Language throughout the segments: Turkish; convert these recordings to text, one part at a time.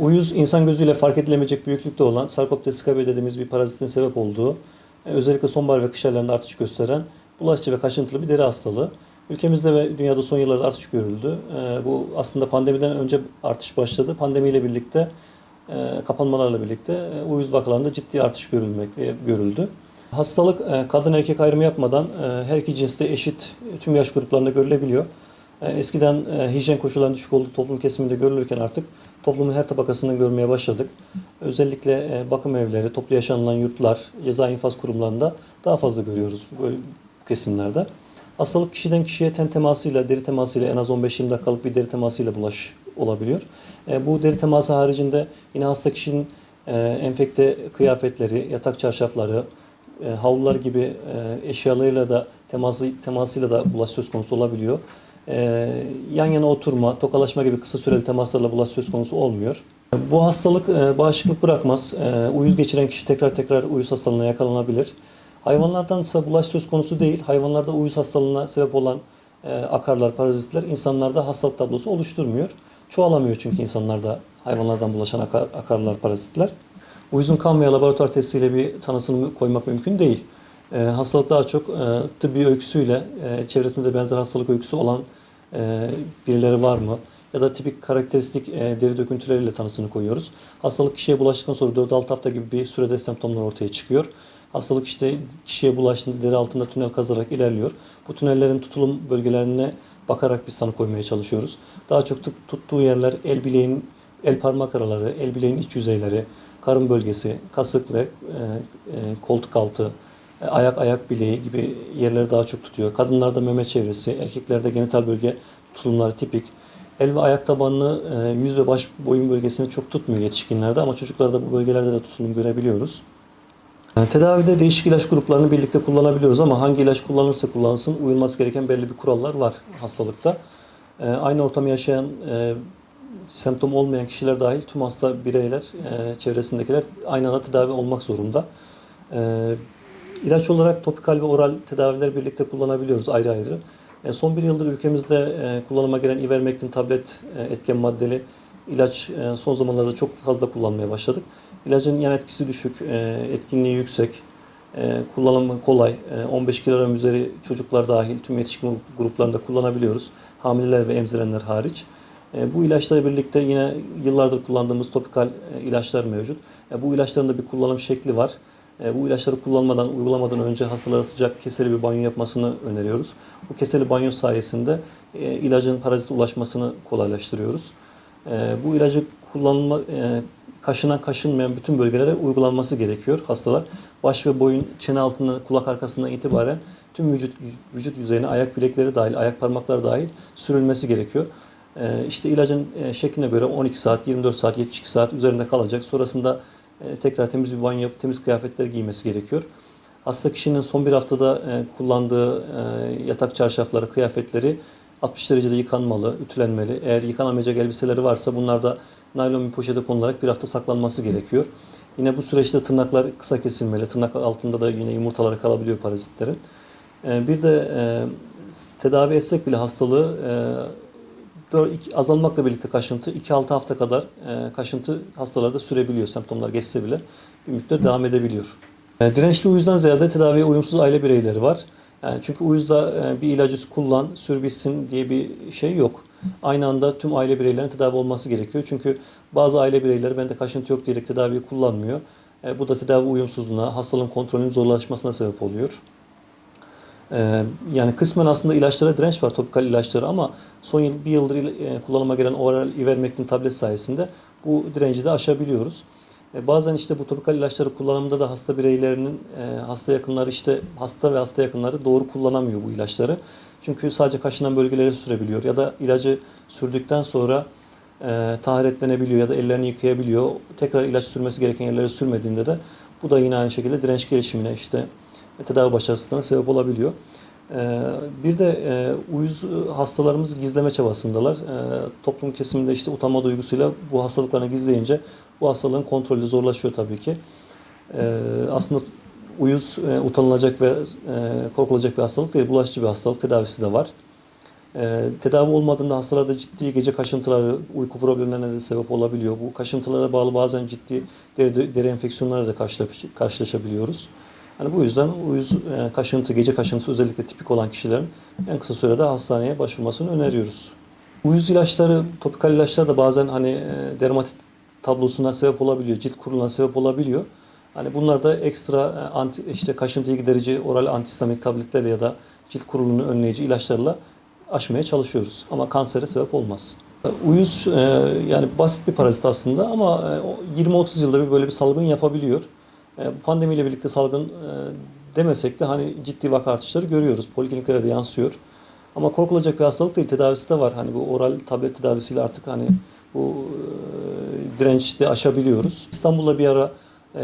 Uyuz insan gözüyle fark edilemeyecek büyüklükte olan Sarcoptes scabiei dediğimiz bir parazitin sebep olduğu, e, özellikle sonbahar ve kış aylarında artış gösteren bulaşıcı ve kaşıntılı bir deri hastalığı. Ülkemizde ve dünyada son yıllarda artış görüldü. E, Bu aslında pandemiden önce artış başladı. Pandemiyle birlikte, e, kapanmalarla birlikte uyuz vakalarında ciddi artış görülmek görüldü. Hastalık kadın erkek ayrımı yapmadan her iki cinste eşit tüm yaş gruplarında görülebiliyor. E, Eskiden e, hijyen koşullarının düşük olduğu toplum kesiminde görülürken artık toplumun her tabakasından görmeye başladık. Özellikle e, bakım evleri, toplu yaşanılan yurtlar, ceza infaz kurumlarında daha fazla görüyoruz bu kesimlerde. Hastalık kişiden kişiye ten temasıyla, deri temasıyla en az 15-20 dakikalık bir deri temasıyla bulaş olabiliyor. Bu deri teması haricinde yine hasta kişinin enfekte kıyafetleri, yatak çarşafları, havlular gibi eşyalarıyla da teması temasıyla da bulaş söz konusu olabiliyor. E, yan yana oturma, tokalaşma gibi kısa süreli temaslarla bulaş söz konusu olmuyor. Bu hastalık e, bağışıklık bırakmaz. E, uyuz geçiren kişi tekrar tekrar uyuz hastalığına yakalanabilir. Hayvanlardan ise bulaş söz konusu değil. Hayvanlarda uyuz hastalığına sebep olan e, akarlar, parazitler insanlarda hastalık tablosu oluşturmuyor. Çoğalamıyor çünkü insanlarda hayvanlardan bulaşan akar, akarlar, parazitler. Uyuzun kan veya laboratuvar testiyle bir tanısını koymak mümkün değil. E, hastalık daha çok e, tıbbi öyküsüyle, e, çevresinde benzer hastalık öyküsü olan e, birileri var mı? Ya da tipik karakteristik e, deri döküntüleriyle tanısını koyuyoruz. Hastalık kişiye bulaştıktan sonra 4-6 hafta gibi bir sürede semptomlar ortaya çıkıyor. Hastalık işte kişiye bulaştığında deri altında tünel kazarak ilerliyor. Bu tünellerin tutulum bölgelerine bakarak biz tanı koymaya çalışıyoruz. Daha çok tut- tuttuğu yerler el bileğin, el parmak araları, el bileğin iç yüzeyleri, karın bölgesi, kasık ve e, e, koltuk altı, ayak ayak bileği gibi yerleri daha çok tutuyor. Kadınlarda meme çevresi, erkeklerde genital bölge tutulumları tipik. El ve ayak tabanını, e, yüz ve baş boyun bölgesini çok tutmuyor yetişkinlerde ama çocuklarda bu bölgelerde de tutulum görebiliyoruz. E, Tedavide değişik ilaç gruplarını birlikte kullanabiliyoruz ama hangi ilaç kullanılırsa kullanılsın uyulması gereken belli bir kurallar var hastalıkta. E, Aynı ortamı yaşayan, e, semptom olmayan kişiler dahil tüm hasta bireyler, e, çevresindekiler aynı anda tedavi olmak zorunda. İlaç olarak topikal ve oral tedaviler birlikte kullanabiliyoruz ayrı ayrı. E, Son bir yıldır ülkemizde e, kullanıma giren ivermektin tablet e, etken maddeli ilaç e, son zamanlarda çok fazla kullanmaya başladık. İlacın yan etkisi düşük, e, etkinliği yüksek, e, kullanımı kolay. E, 15 kilogram üzeri çocuklar dahil tüm yetişkin gruplarında kullanabiliyoruz. Hamileler ve emzirenler hariç. E, Bu ilaçlarla birlikte yine yıllardır kullandığımız topikal e, ilaçlar mevcut. E, Bu ilaçların da bir kullanım şekli var. E, Bu ilaçları kullanmadan, uygulamadan önce hastalara sıcak keseli bir banyo yapmasını öneriyoruz. Bu keseli banyo sayesinde e, ilacın parazite ulaşmasını kolaylaştırıyoruz. E, Bu ilacı kullanma, kaşınan kaşınmayan bütün bölgelere uygulanması gerekiyor hastalar. Baş ve boyun, çene altında, kulak arkasından itibaren tüm vücut vücut yüzeyine ayak bilekleri dahil, ayak parmakları dahil sürülmesi gerekiyor. İşte ilacın şekline göre 12 saat, 24 saat, 72 saat üzerinde kalacak. Sonrasında e, tekrar temiz bir banyo yapıp temiz kıyafetler giymesi gerekiyor. Hasta kişinin son bir haftada e, kullandığı e, yatak çarşafları, kıyafetleri 60 derecede yıkanmalı, ütülenmeli. Eğer yıkanamayacak elbiseleri varsa bunlar da naylon bir poşete konularak bir hafta saklanması gerekiyor. Yine bu süreçte tırnaklar kısa kesilmeli. Tırnak altında da yine yumurtaları kalabiliyor parazitlerin. Bir de tedavi etsek bile hastalığı azalmakla birlikte kaşıntı 2-6 hafta kadar e, kaşıntı hastalarda sürebiliyor. Semptomlar geçse bile bir müddet devam edebiliyor. E, Dirençli uyuzdan ziyade tedaviye uyumsuz aile bireyleri var. Yani çünkü uyuzda e, bir ilacı kullan, sür bitsin diye bir şey yok. Aynı anda tüm aile bireylerinin tedavi olması gerekiyor. Çünkü bazı aile bireyleri bende kaşıntı yok diyerek tedaviyi kullanmıyor. E, Bu da tedavi uyumsuzluğuna, hastalığın kontrolünün zorlaşmasına sebep oluyor. Ee, yani kısmen aslında ilaçlara direnç var, topikal ilaçlara ama son yıl, bir yıldır e, kullanıma giren oral ivermektin tablet sayesinde bu direnci de aşabiliyoruz. E, bazen işte bu topikal ilaçları kullanımında da hasta bireylerinin, e, hasta yakınları işte hasta ve hasta yakınları doğru kullanamıyor bu ilaçları. Çünkü sadece kaşınan bölgelere sürebiliyor ya da ilacı sürdükten sonra e, taharetlenebiliyor ya da ellerini yıkayabiliyor. Tekrar ilaç sürmesi gereken yerlere sürmediğinde de bu da yine aynı şekilde direnç gelişimine işte tedavi başarısızlığına sebep olabiliyor. Ee, Bir de e, uyuz hastalarımız gizleme çabasındalar. Ee, Toplum kesiminde işte utanma duygusuyla bu hastalıklarını gizleyince bu hastalığın kontrolü zorlaşıyor tabii ki. Ee, Aslında uyuz e, utanılacak ve e, korkulacak bir hastalık değil, bulaşıcı bir hastalık tedavisi de var. E, tedavi olmadığında hastalarda ciddi gece kaşıntıları, uyku problemlerine de sebep olabiliyor. Bu kaşıntılara bağlı bazen ciddi deri, deri enfeksiyonlarla da karşılaş- karşılaşabiliyoruz. Yani bu yüzden uyuz, e, kaşıntı, gece kaşıntısı özellikle tipik olan kişilerin en kısa sürede hastaneye başvurmasını öneriyoruz. Uyuz ilaçları, topikal ilaçlar da bazen hani e, dermatit tablosuna sebep olabiliyor, cilt kuruluğuna sebep olabiliyor. Hani bunlar da ekstra e, anti, işte kaşıntıyı giderici oral antihistamik tabletlerle ya da cilt kuruluğunu önleyici ilaçlarla aşmaya çalışıyoruz. Ama kansere sebep olmaz. Uyuz yani basit bir parazit aslında ama e, o 20-30 yılda bir böyle bir salgın yapabiliyor. E, pandemiyle birlikte salgın e, demesek de hani ciddi vaka artışları görüyoruz. Polikliniklere de yansıyor. Ama korkulacak bir hastalık değil. Tedavisi de var. Hani bu oral tablet tedavisiyle artık hani bu e, direnci de aşabiliyoruz. İstanbul'da bir ara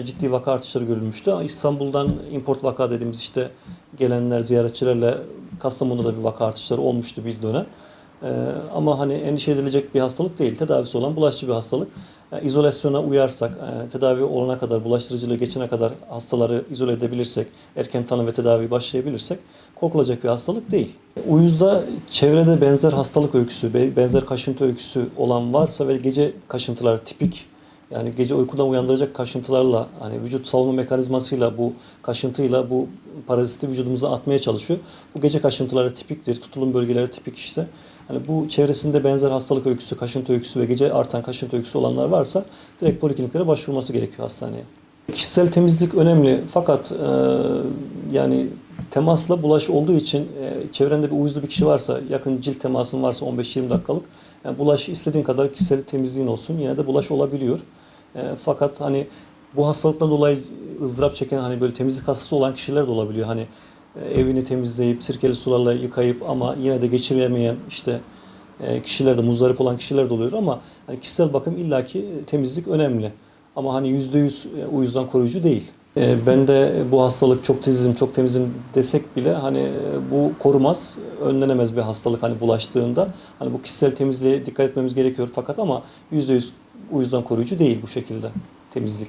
ciddi vaka artışları görülmüştü. İstanbul'dan import vaka dediğimiz işte gelenler, ziyaretçilerle Kastamonu'da da bir vaka artışları olmuştu bir dönem. Ama hani endişe edilecek bir hastalık değil. Tedavisi olan bulaşıcı bir hastalık. E, izolasyona uyarsak, e, tedavi olana kadar, bulaştırıcılığı geçene kadar hastaları izole edebilirsek, erken tanı ve tedavi başlayabilirsek korkulacak bir hastalık değil. Uyuzda çevrede benzer hastalık öyküsü, be- benzer kaşıntı öyküsü olan varsa ve gece kaşıntıları tipik yani gece uykudan uyandıracak kaşıntılarla hani vücut savunma mekanizmasıyla bu kaşıntıyla bu paraziti vücudumuza atmaya çalışıyor. Bu gece kaşıntıları tipiktir. Tutulum bölgeleri tipik işte. Hani bu çevresinde benzer hastalık öyküsü, kaşıntı öyküsü ve gece artan kaşıntı öyküsü olanlar varsa direkt polikliniklere başvurması gerekiyor hastaneye. Kişisel temizlik önemli fakat e, yani temasla bulaş olduğu için e, çevrende bir uyuzlu bir kişi varsa yakın cilt temasın varsa 15-20 dakikalık yani bulaş istediğin kadar kişisel temizliğin olsun yine de bulaş olabiliyor. E, fakat hani bu hastalıktan dolayı ızdırap çeken hani böyle temizlik hastası olan kişiler de olabiliyor. Hani e, evini temizleyip sirkeli sularla yıkayıp ama yine de geçiremeyen işte e, kişiler de muzdarip olan kişiler de oluyor ama hani kişisel bakım illaki temizlik önemli. Ama hani yüzde yüz e, uyuzdan koruyucu değil. E, Ben de bu hastalık çok tizim, çok temizim desek bile hani e, bu korumaz, önlenemez bir hastalık hani bulaştığında. Hani bu kişisel temizliğe dikkat etmemiz gerekiyor fakat ama yüzde yüz uyuzdan koruyucu değil bu şekilde temizlik.